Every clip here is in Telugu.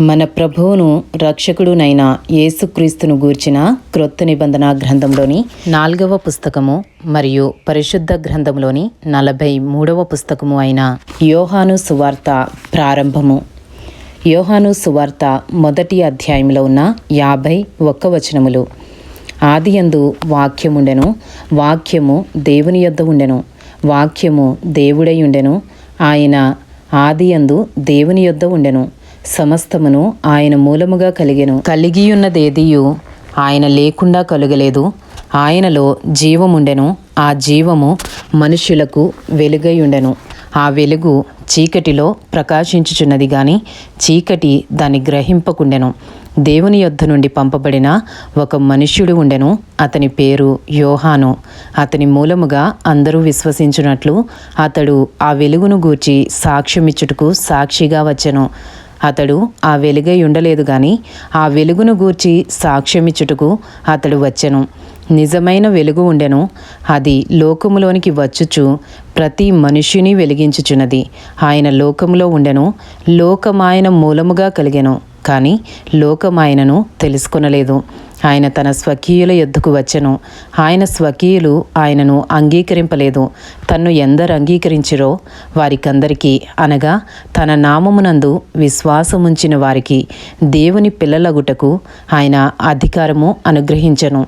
మన ప్రభువును రక్షకుడునైన యేసుక్రీస్తును గూర్చిన క్రొత్త నిబంధన గ్రంథంలోని నాలుగవ పుస్తకము మరియు పరిశుద్ధ గ్రంథంలోని నలభై మూడవ పుస్తకము అయిన యోహాను సువార్త ప్రారంభము. యోహాను సువార్త మొదటి అధ్యాయంలో ఉన్న యాభై ఒక్క వచనములు. ఆదియందు వాక్యముండెను వాక్యము దేవుని యొద్ద ఉండెను వాక్యము దేవుడై ఉండెను ఆయన ఆదియందు దేవుని యొద్ద ఉండెను. సమస్తమును ఆయన మూలముగా కలిగెను. కలిగియున్నదేదియు ఆయన లేకుండా కలుగలేదు. ఆయనలో జీవముండెను. ఆ జీవము మనుష్యులకు వెలుగై ఉండెను ఆ వెలుగు చీకటిలో ప్రకాశించుచున్నది గాని చీకటి దాన్ని గ్రహింపకుండెను. దేవుని యొద్ద నుండి పంపబడిన ఒక మనుష్యుడు ఉండెను. అతని పేరు యోహాను. అతని మూలముగా అందరూ విశ్వసించినట్లు అతడు ఆ వెలుగును గూర్చి సాక్ష్యమిచ్చుటకు సాక్షిగా వచ్చెను. అతడు ఆ వెలుగై ఉండలేదు గాని ఆ వెలుగును గూర్చి సాక్ష్యమిచ్చుటకు అతడు వచ్చెను. నిజమైన వెలుగు ఉండెను. అది లోకములోనికి వచ్చుచు ప్రతి మనుష్యుని వెలిగించుచున్నది. ఆయన లోకములో ఉండెను. లోకమాయన మూలముగా కలిగెను. కానీ లోకమాయనను తెలుసుకొనలేదు. ఆయన తన స్వకీయుల యుద్ధకు వచ్చెను. ఆయన స్వకీయులు ఆయనను అంగీకరింపలేదు. తన్ను ఎందరు అంగీకరించిరో వారికందరికీ అనగా తన నామమునందు విశ్వాసముంచిన వారికి దేవుని పిల్లలగుటకు ఆయన అధికారము అనుగ్రహించను.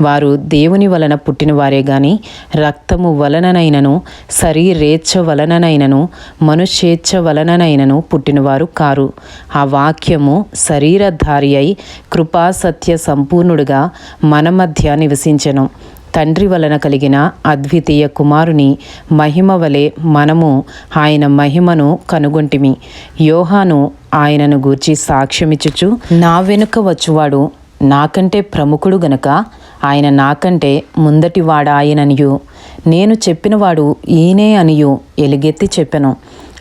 వారు దేవుని వలన పుట్టినవారే గాని రక్తము వలననైనను శరీరేచ్ఛ వలననైనను మనుష్యేచ్ఛ వలననైనను పుట్టినవారు కారు. ఆ వాక్యము శరీరధారి అయి కృపాసత్య సంపూర్ణుడుగా మన మధ్య నివసించెను. తండ్రి వలన కలిగిన అద్వితీయ కుమారుని మహిమ వలె మనము ఆయన మహిమను కనుగొంటిమి. యోహాను ఆయనను గూర్చి సాక్ష్యమిచ్చుచు నా వెనుక వచ్చువాడు నాకంటే ప్రముఖుడు గనక ఆయన నాకంటే ముందటివాడాయననియు నేను చెప్పినవాడు ఈయనే అనియు ఎలుగెత్తి చెప్పెను.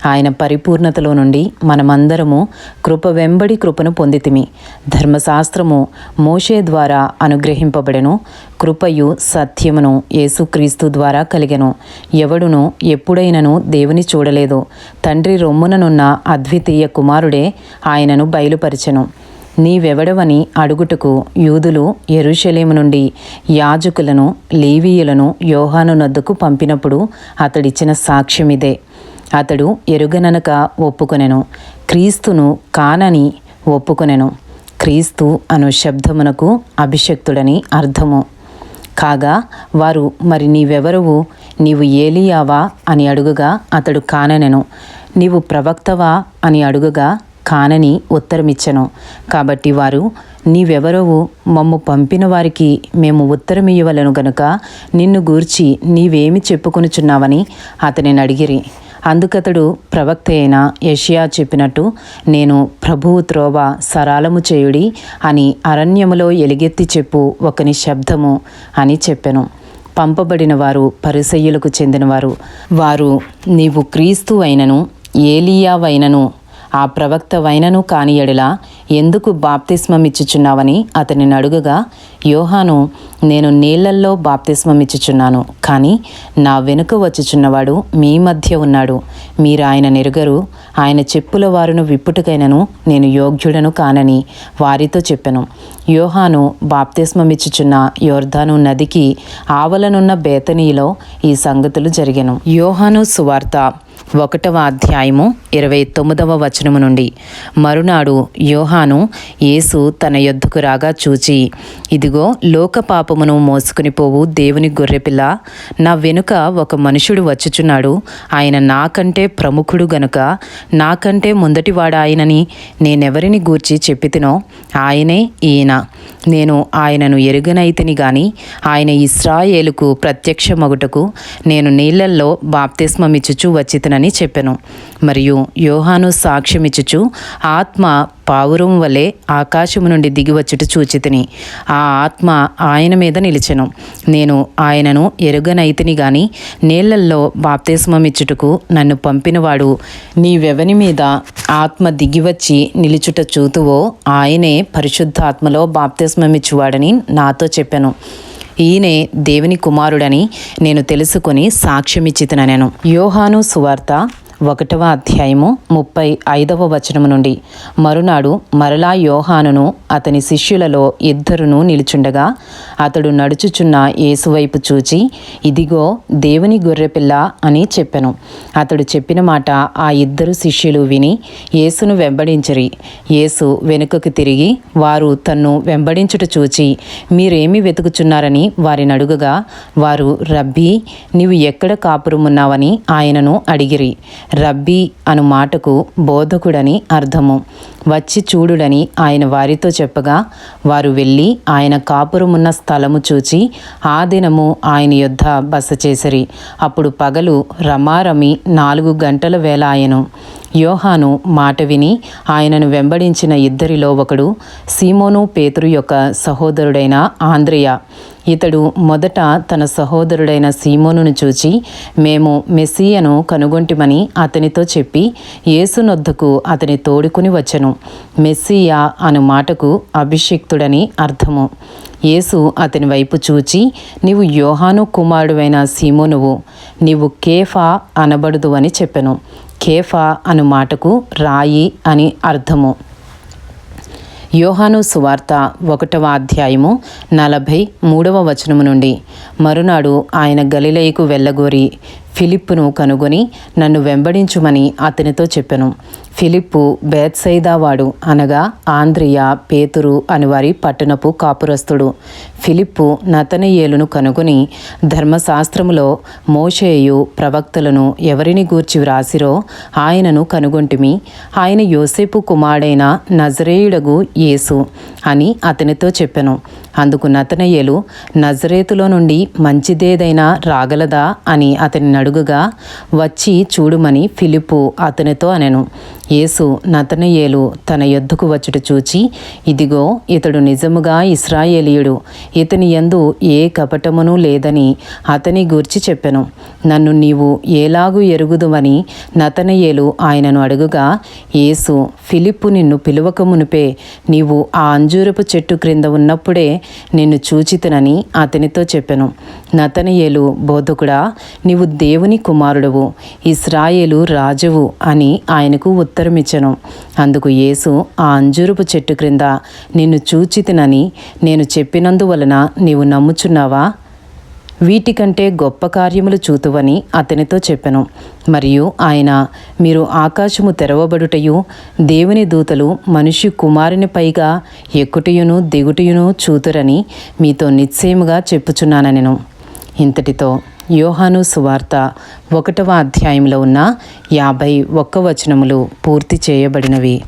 ఆయన పరిపూర్ణతలో నుండి మనమందరము కృప వెంబడి కృపను పొందితిమి. ధర్మశాస్త్రము మోషే ద్వారా అనుగ్రహింపబడెను. కృపయు సత్యమును యేసుక్రీస్తు ద్వారా కలిగెను. ఎవడును ఎప్పుడైనను దేవుని చూడలేదు. తండ్రి రొమ్ముననున్న అద్వితీయ కుమారుడే ఆయనను బయలుపరిచెను. నీవెవడవని అడుగుటకు యూదులు ఎరుషలేము నుండి యాజకులను లేవీయులను యోహాను నద్దుకు పంపినప్పుడు అతడిచ్చిన సాక్ష్యమిదే అతడు ఎరుగననక ఒప్పుకొనెను. క్రీస్తును కానని ఒప్పుకొనెను. క్రీస్తు అను శబ్దమునకు అభిషక్తుడని అర్థము. కాగా వారు మరి నీవెవరువు? నీవు ఏలియావా అని అడుగుగా అతడు కాననెను. నీవు ప్రవక్తవా అని అడుగుగా కానని ఉత్తరమిచ్చను. కాబట్టి వారు నీవెవరవు మమ్ము పంపిన వారికి మేము ఉత్తరమియ్యవలను గనుక నిన్ను గూర్చి నీవేమి చెప్పుకొనుచున్నావని అతనిని అడిగిరి. అందుకతడు ప్రవక్త అయిన యషియా చెప్పినట్టు నేను ప్రభువు త్రోవ సరాలము చేయుడి అని అరణ్యములో ఎలుగెత్తి చెప్పు ఒకని శబ్దము అని చెప్పెను. పంపబడిన వారు పరిసయ్యులకు చెందినవారు. వారు నీవు క్రీస్తు అయినను ఏలియావైనను ఆ ప్రవక్త వైనను కాని ఎందుకు బాప్తిస్మమిచ్చుచున్నావని? అతనిని అడుగగా యోహాను నేను నీళ్ళల్లో బాప్తిస్మమిచ్చుచున్నాను కానీ నా వెనుక వచ్చుచున్నవాడు మీ మధ్య ఉన్నాడు. మీరు ఆయన నెరుగరు. ఆయన చెప్పుల వారును విప్పుటకైనను నేను యోగ్యుడను కానని వారితో చెప్పెను. యోహాను బాప్తిస్మమిచ్చుచున్న యోర్ధాను నదికి ఆవలనున్న బేతనీలో ఈ సంగతులు జరిగెను. యోహాను సువార్త. ఒకటవ అధ్యాయము ఇరవై తొమ్మిదవ వచనము నుండి. మరునాడు యోహాను యేసు తన యొద్దకు రాగా చూచి ఇదిగో లోక పాపమును మోసుకుని పోవు దేవుని గొర్రెపిల్ల నా వెనుక ఒక మనుషుడు వచ్చుచున్నాడు. ఆయన నాకంటే ప్రముఖుడు గనుక నాకంటే ముందటివాడాయనని నేనెవరిని గూర్చి చెప్పితినో ఆయనే ఈయన. నేను ఆయనను ఎరుగనైతిని గాని ఆయన ఇస్రాయేలుకు ప్రత్యక్ష మగుటకు నేను నీళ్ళల్లో బాప్తిస్మమిచ్చుచు వచ్చితనని చెప్పెను. మరియు యోహాను సాక్ష్యమిచ్చుచు ఆత్మ పావురం వలె ఆకాశము నుండి దిగివచ్చుట చూచితిని. ఆ ఆత్మ ఆయన మీద నిలిచెను. నేను ఆయనను ఎరుగనైతిని గాని నీళ్ళల్లో బాప్తిస్మమిచ్చుటకు నన్ను పంపినవాడు నీవెవని మీద ఆత్మ దిగివచ్చి నిలుచుట చూతువో ఆయనే పరిశుద్ధాత్మలో బాప్తిస్మమిచ్చువాడని నాతో చెప్పెను. ఈయనే దేవుని కుమారుడని నేను తెలుసుకొని నేను యోహాను సువార్త ఒకటవ అధ్యాయము ముప్పై ఐదవ వచనము నుండి. మరునాడు మరలా యోహానును అతని శిష్యులలో ఇద్దరును నిలుచుండగా అతడు నడుచుచున్న యేసువైపు చూచి ఇదిగో దేవుని గొర్రెపిల్ల అని చెప్పెను. అతడు చెప్పిన మాట ఆ ఇద్దరు శిష్యులు విని యేసును వెంబడించరి. యేసు వెనుకకు తిరిగి వారు తన్ను వెంబడించుట చూచి మీరేమి వెతుకుచున్నారని వారిని అడుగగా వారు రబ్బీ నీవు ఎక్కడ కాపురమున్నావని ఆయనను అడిగిరి. రబ్బీ అను మాటకు బోధకుడని అర్థము. వచ్చి చూడుడని ఆయన వారితో చెప్పగా వారు వెళ్ళి ఆయన కాపురమున్న స్థలము చూచి ఆ దినము ఆయన యొద్ద బస చేసిరి. అప్పుడు పగలు రమారమి నాలుగు గంటల వేళ ఆయను. యోహాను మాట విని ఆయనను వెంబడించిన ఇద్దరిలో ఒకడు సీమోను పేతురు యొక్క సహోదరుడైన ఆంద్రియ. ఇతడు మొదట తన సహోదరుడైన సీమోనును చూచి మేము మెస్సియను కనుగొంటిమని అతనితో చెప్పి యేసునొద్దకు అతని తోడుకుని వచ్చను. మెస్సియా అను మాటకు అభిషిక్తుడని అర్థము. యేసు అతని వైపు చూచి నీవు యోహాను కుమారుడువైన సీమోనువు నీవు కేఫా అనబడుదు అని చెప్పెను. కేఫా అను మాటకు రాయి అని అర్థము. యోహాను సువార్త ఒకటవ అధ్యాయము నలభై మూడవ వచనము నుండి మరునాడు ఆయన గలిలయకు వెళ్ళగోరి ఫిలిప్పును కనుగొని నన్ను వెంబడించుమని అతనితో చెప్పెను. ఫిలిప్పు బేత్సైదావాడు అనగా ఆంధ్రియ పేతురు అని వారి పట్టణపు కాపురస్తుడు ఫిలిప్పు నతనయేలును కనుగొని ధర్మశాస్త్రములో మోషేయు ప్రవక్తలను ఎవరిని గూర్చి వ్రాసిరో ఆయనను కనుగొంటిమి. ఆయన యోసేపు కుమారుడైన నజరేయుడగు యేసు అని అతనితో చెప్పెను. అందుకు నతనయ్యలు నజరేతులో నుండి మంచిదేదైనా రాగలదా అని అతని అడుగుగా వచ్చి చూడుమని ఫిలిప్పు అతనితో అనెను. యేసు నతనయేలు తన యొద్దకు వచ్చుట చూచి ఇదిగో ఇతడు నిజముగా ఇస్రాయేలీయుడు ఇతని యందు ఏ కపటమును లేదని అతని గూర్చి చెప్పెను. నన్ను నీవు ఏలాగు ఎరుగుదువని నతనయేలు ఆయనను అడుగుగా యేసు ఫిలిప్పు నిన్ను పిలువకమునిపే నీవు ఆ అంజూరపు చెట్టు క్రింద ఉన్నప్పుడే నిన్ను చూచితనని అతనితో చెప్పెను. నతనయేలు బోధకుడా నీవు దేవుని కుమారుడవు ఇస్రాయేలు రాజువు అని ఆయనకు ఉత్తరమిచ్చెను. అందుకు యేసు ఆ అంజూరపు చెట్టు క్రింద నిన్ను చూచితినని నేను చెప్పినందువలన నీవు నమ్ముచున్నావా? వీటికంటే గొప్ప కార్యములు చూతువని అతనితో చెప్పెను. మరియు ఆయన మీరు ఆకాశము తెరవబడుటయు దేవుని దూతలు మనిషి కుమారుని పైగా ఎక్కుటయును దిగుటయును చూతురని మీతో నిశ్చయముగా చెప్పుచున్నానెను ఇంతటితో యోహాను సువార్త ఒకటవ అధ్యాయంలో ఉన్న యాభై ఒక్క వచనములు పూర్తి చేయబడినవి.